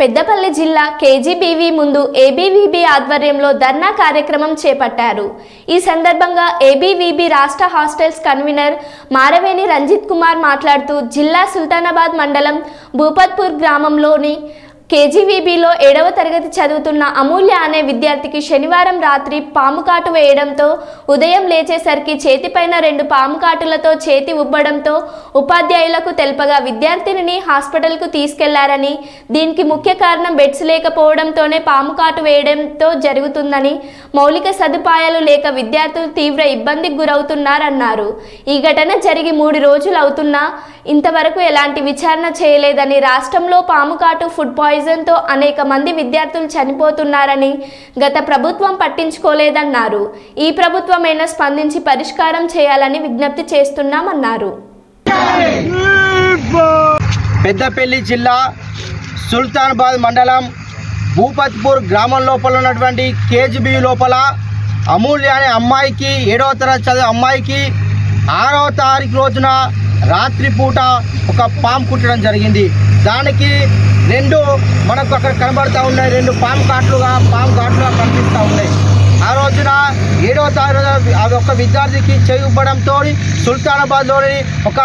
పెద్దపల్లి జిల్లా కేజీబీవీ ముందు ఏబీవీబీ ఆధ్వర్యంలో ధర్నా కార్యక్రమం చేపట్టారు. ఈ సందర్భంగా ఏబీవీబీ రాష్ట్ర హాస్టల్స్ కన్వీనర్ మారవేణి రంజిత్ కుమార్ మాట్లాడుతూ జిల్లా సుల్తానాబాద్ మండలం భూపత్పూర్ గ్రామంలోని కేజీవీబీలో ఏడవ తరగతి చదువుతున్న అమూల్య అనే విద్యార్థికి శనివారం రాత్రి పాము కాటు వేయడంతో ఉదయం లేచేసరికి చేతిపైన రెండు పాము కాటులతో చేతి ఉబ్బడంతో ఉపాధ్యాయులకు తెలపగా విద్యార్థినిని హాస్పిటల్కు తీసుకెళ్ళారని దీనికి ముఖ్య కారణం బెడ్స్ లేకపోవడంతోనే పాము కాటు వేయడంతో జరుగుతుందని మౌలిక సదుపాయాలు లేక విద్యార్థులు తీవ్ర ఇబ్బందికి గురవుతున్నారన్నారు. ఈ ఘటన జరిగి మూడు రోజులు అవుతున్నా ఇంతవరకు ఎలాంటి విచారణ చేయలేదని రాష్ట్రంలో పాము కాటు ఫుడ్ పాయిజన్తో అనేక మంది విద్యార్థులు చనిపోతున్నారని గత ప్రభుత్వం పట్టించుకోలేదన్నారు. ఈ ప్రభుత్వమైనా స్పందించి పరిష్కారం చేయాలని విజ్ఞప్తి చేస్తున్నామన్నారు. పెద్దపల్లి జిల్లా సుల్తానాబాద్ మండలం భూపత్పూర్ గ్రామం లోపల ఉన్నటువంటి కేజీబీ లోపల అమూల్య అనే అమ్మాయికి ఏడవ తరగతి చదివే అమ్మాయికి ఆరవ తారీఖు రోజున రాత్రిపూట ఒక పాము కుట్టడం జరిగింది. దానికి రెండు మనకు అక్కడ కనబడుతూ ఉన్నాయి. రెండు పాము కాట్లుగా పాము ఘాట్లుగా కనిపిస్తూ ఉన్నాయి. ఆ రోజున ఏడవ తారీఖు అది ఒక విద్యార్థికి చేయుబ్బడంతో సుల్తానాబాద్లోని ఒక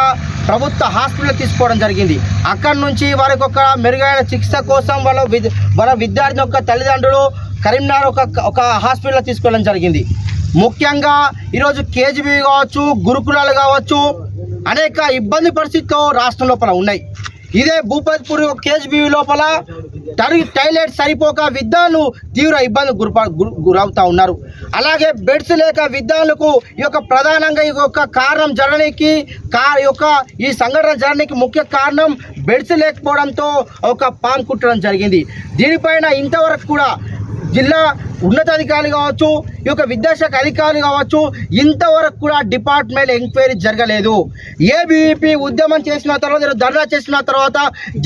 ప్రభుత్వ హాస్పిటల్ తీసుకోవడం జరిగింది. అక్కడి నుంచి వారికి ఒక మెరుగైన చికిత్స కోసం వాళ్ళ విద్ వాళ్ళ విద్యార్థి యొక్క తల్లిదండ్రులు కరీంనగర్ ఒక ఒక హాస్పిటల్ తీసుకోవడం జరిగింది. ముఖ్యంగా ఈరోజు కేజీబీ కావచ్చు గురుకులాలు కావచ్చు అనేక ఇబ్బంది పరిస్థితితో రాష్ట్రం లోపల ఉన్నాయి. ఇదే భూపతిపూర్ కేజీబీవీ లోపల టరి టాయిలెట్ సరిపోక విద్యార్థులు తీవ్ర ఇబ్బందులు గురు గురి ఉన్నారు. అలాగే బెడ్స్ లేక విద్యార్థులకు ఈ యొక్క ప్రధానంగా ఈ యొక్క కారణం జరగడానికి కా యొక్క ఈ సంఘటన జరగడానికి ముఖ్య కారణం బెడ్స్ లేకపోవడంతో ఒక పాము కుట్టడం జరిగింది. దీనిపైన ఇంతవరకు కూడా జిల్లా ఉన్నతాధికారులు కావచ్చు ఈ యొక్క విద్యాశాఖ అధికారులు కావచ్చు ఇంతవరకు కూడా డిపార్ట్మెంట్ ఎంక్వైరీ జరగలేదు. ఏబీపీ ఉద్యమం చేసిన తర్వాత ధర్నా చేసిన తర్వాత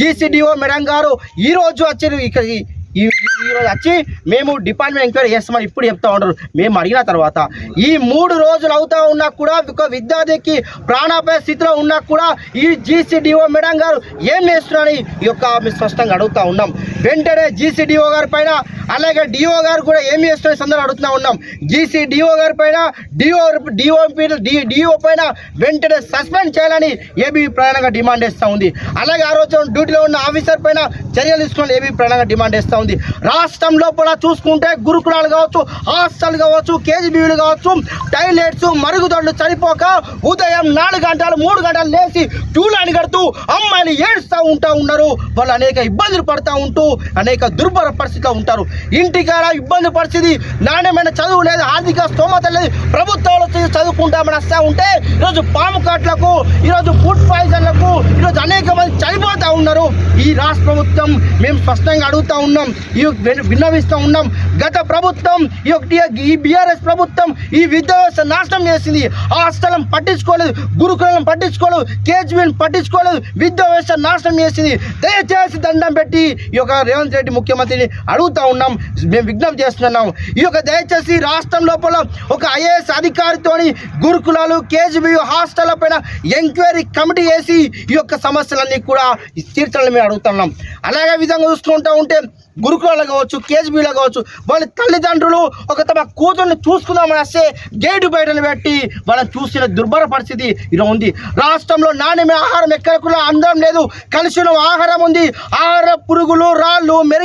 జీసీడీఓ మేడం గారు ఈరోజు వచ్చారు వచ్చి ఇక్కడ ఈ- ఈరోజు రోజు వచ్చి మేము డిపార్ట్మెంట్ ఎంక్వైరీ చేస్తామని ఇప్పుడు చెప్తా ఉంటారు. మేము అడిగిన తర్వాత ఈ మూడు రోజులు అవుతా ఉన్నా కూడా ఒక విద్యార్థికి ప్రాణాపాయ స్థితిలో ఉన్నా కూడా ఈ జీసీడీఓ మేడం గారు ఏం చేస్తున్నారని ఈ యొక్క మేము స్పష్టంగా అడుగుతా ఉన్నాం. వెంటనే జీసీడీఓ గారి పైన అలాగే డిఓ గారు కూడా ఏం చేస్తున్న సందర్భం అడుగుతూ ఉన్నాం. జీసీ డిఓ గారి పైన డిఓ డిఓపి డిఓ పైన వెంటనే సస్పెండ్ చేయాలని ఏబీ ప్రయాణంగా డిమాండ్ చేస్తూ ఉంది. అలాగే ఆ రోజు డ్యూటీలో ఉన్న ఆఫీసర్ పైన చర్యలు తీసుకోవాలని ఏబీ ప్రయాణంగా డిమాండ్ చేస్తూ ఉంది. రాష్ట్రంలో కూడా చూసుకుంటే గురుకులాలు కావచ్చు హాస్టల్ కావచ్చు కేజీబీలు కావచ్చు టైలెట్స్ మరుగుదొడ్లు చనిపోక ఉదయం నాలుగు గంటలు మూడు గంటలు లేచి చూలాని కడుతూ అమ్మాయిలు ఏడుస్తూ ఉంటా ఉన్నారు. వాళ్ళు అనేక ఇబ్బందులు పడుతూ ఉంటూ అనేక దుర్భర పరిస్థితిలో ఉంటారు. ఇంటికాడ ఇబ్బంది పరిస్థితి నాణ్యమైన చదువు లేదు ఆర్థిక స్తోమత లేదు. ప్రభుత్వాలు చదువుకుంటామని వస్తూ ఉంటే ఈరోజు పాము కాట్లకు ఈరోజు ఫుడ్ పాయిజన్లకు ఈరోజు అనేక మంది చనిపోతూ ఉన్నారు. ఈ రాష్ట్ర ప్రభుత్వం మేము స్పష్టంగా అడుగుతూ ఉన్నాం. ఈ విన్నవిస్తూ ఉన్నాం. గత ప్రభుత్వం ఈ యొక్క ఈ బీఆర్ఎస్ ప్రభుత్వం ఈ విద్యా వ్యవస్థ నాశనం చేసింది. హాస్టల్ పట్టించుకోలేదు గురుకులను పట్టించుకోలేదు కేజీబీని పట్టించుకోలేదు విద్యా వ్యవస్థ నాశనం చేసింది. దయచేసి దండం పెట్టి ఈ యొక్క రేవంత్ రెడ్డి ముఖ్యమంత్రిని అడుగుతా ఉన్నాం. మేము విజ్ఞప్తి చేస్తున్నాం. ఈ యొక్క దయచేసి రాష్ట్రం లోపల ఒక ఐఏఎస్ అధికారితోని గురుకులాలు కేజీబీ హాస్టల్ పైన ఎంక్వైరీ కమిటీ వేసి ఈ యొక్క సమస్యలన్నీ కూడా తీర్చాలని మేము అడుగుతున్నాం. అలాగే విధంగా చూసుకుంటూ ఉంటే గురుకులాలు కావచ్చు కేజీబీలో కావచ్చు వాళ్ళ తల్లిదండ్రులు ఒక తమ కూతుర్ని చూసుకుందామని వస్తే గేటు బయటను పెట్టి వాళ్ళని చూసిన దుర్భర పరిస్థితి ఇలా ఉంది. రాష్ట్రంలో నాణ్యమైన ఆహారం ఎక్కడ కూడా అందడం లేదు కలిసిన ఆహారం ఉంది. ఆహార పురుగులు రాళ్ళు మెరుగు